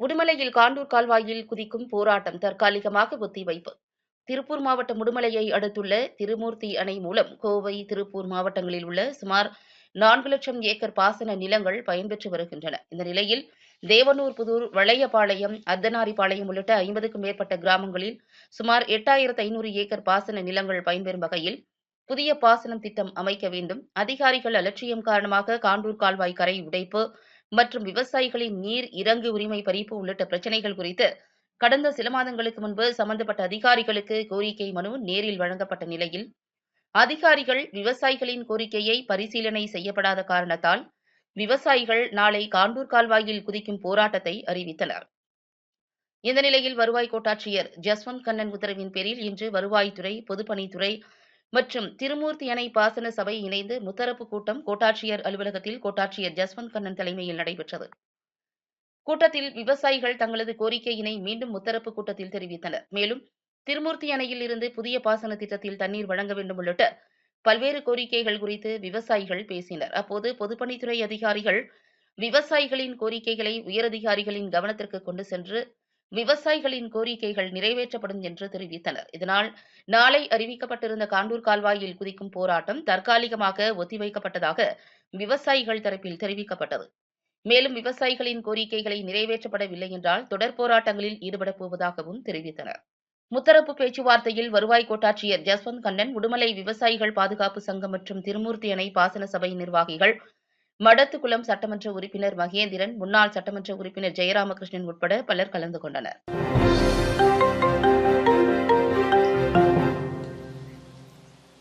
உடுமலையில் contour கால்வாயில் குதிக்கும் போராட்டம் தற்காலிகமாக ஒத்திவைப்பு. திருப்பூர் மாவட்டம் உடுமலையை அடுத்துள்ள திருமூர்த்தி அணை மூலம் கோவை திருப்பூர் மாவட்டங்களில் உள்ள சுமார் நான்கு லட்சம் ஏக்கர் பாசன நிலங்கள் பயன்பெற்று வருகின்றன. இந்த நிலையில் தேவனூர் புதூர் வளையபாளையம் அர்த்தனாரிபாளையம் உள்ளிட்ட ஐம்பதுக்கும் மேற்பட்ட கிராமங்களில் சுமார் எட்டாயிரத்து ஐநூறு ஏக்கர் பாசன நிலங்கள் பயன்பெறும் வகையில் புதிய பாசனம் திட்டம் அமைக்க வேண்டும். அதிகாரிகள் அலட்சியம் காரணமாக காண்டூர் கால்வாய் கரை உடைப்பு மற்றும் விவசாயிகளின் நீர் இறங்கு உரிமை பறிப்பு உள்ளிட்ட பிரச்சினைகள் குறித்து கடந்த சில மாதங்களுக்கு முன்பு சம்பந்தப்பட்ட அதிகாரிகளுக்கு கோரிக்கை மனு நேரில் வழங்கப்பட்ட நிலையில் அதிகாரிகள் விவசாயிகளின் கோரிக்கையை பரிசீலனை செய்யப்படாத காரணத்தால் விவசாயிகள் நாளை காண்டூர் கால்வாயில் குதிக்கும் போராட்டத்தை அறிவித்தனர். இந்த நிலையில் வருவாய் கோட்டாட்சியர் ஜஸ்வந்த் கண்ணன் உத்தரவின் பேரில் இன்று வருவாய்த்துறை பொதுப்பணித்துறை மற்றும் திருமூர்த்தி அணை பாசன சபை இணைந்து முத்தரப்பு கூட்டம் கோட்டாட்சியர் அலுவலகத்தில் கோட்டாட்சியர் ஜஸ்வந்த் கண்ணன் தலைமையில் நடைபெற்றது. கூட்டத்தில் விவசாயிகள் தங்களது கோரிக்கையினை மீண்டும் முத்தரப்பு கூட்டத்தில் தெரிவித்தனர். மேலும் திருமூர்த்தி அணையில் இருந்து புதிய பாசன திட்டத்தில் தண்ணீர் வழங்க வேண்டும் உள்ளிட்ட பல்வேறு கோரிக்கைகள் குறித்து விவசாயிகள் பேசினர். அப்போது பொதுப்பணித்துறை அதிகாரிகள் விவசாயிகளின் கோரிக்கைகளை உயரதிகாரிகளின் கவனத்திற்கு கொண்டு சென்று விவசாயிகளின் கோரிக்கைகள் நிறைவேற்றப்படும் என்று தெரிவித்தனர். இதனால் நாளை அறிவிக்கப்பட்டிருந்த காண்டூர் கால்வாயில் குதிக்கும் போராட்டம் தற்காலிகமாக ஒத்திவைக்கப்பட்டதாக விவசாயிகள் தரப்பில் தெரிவிக்கப்பட்டது. மேலும் விவசாயிகளின் கோரிக்கைகளை நிறைவேற்றப்படவில்லை என்றால் தொடர் போராட்டங்களில் ஈடுபடப் போவதாகவும் தெரிவித்தனர். முத்தரப்பு பேச்சுவார்த்தையில் வருவாய் கோட்டாட்சியர் ஜஸ்வந்த் கண்ணன் உடுமலை விவசாயிகள் பாதுகாப்பு சங்கம் மற்றும் திருமூர்த்தி அணை பாசன சபை நிர்வாகிகள் மடத்துக்குளம் சட்டமன்ற உறுப்பினர் மகேந்திரன் முன்னாள் சட்டமன்ற உறுப்பினர் ஜெயராமகிருஷ்ணன் உட்பட பலர் கலந்து கொண்டனர்.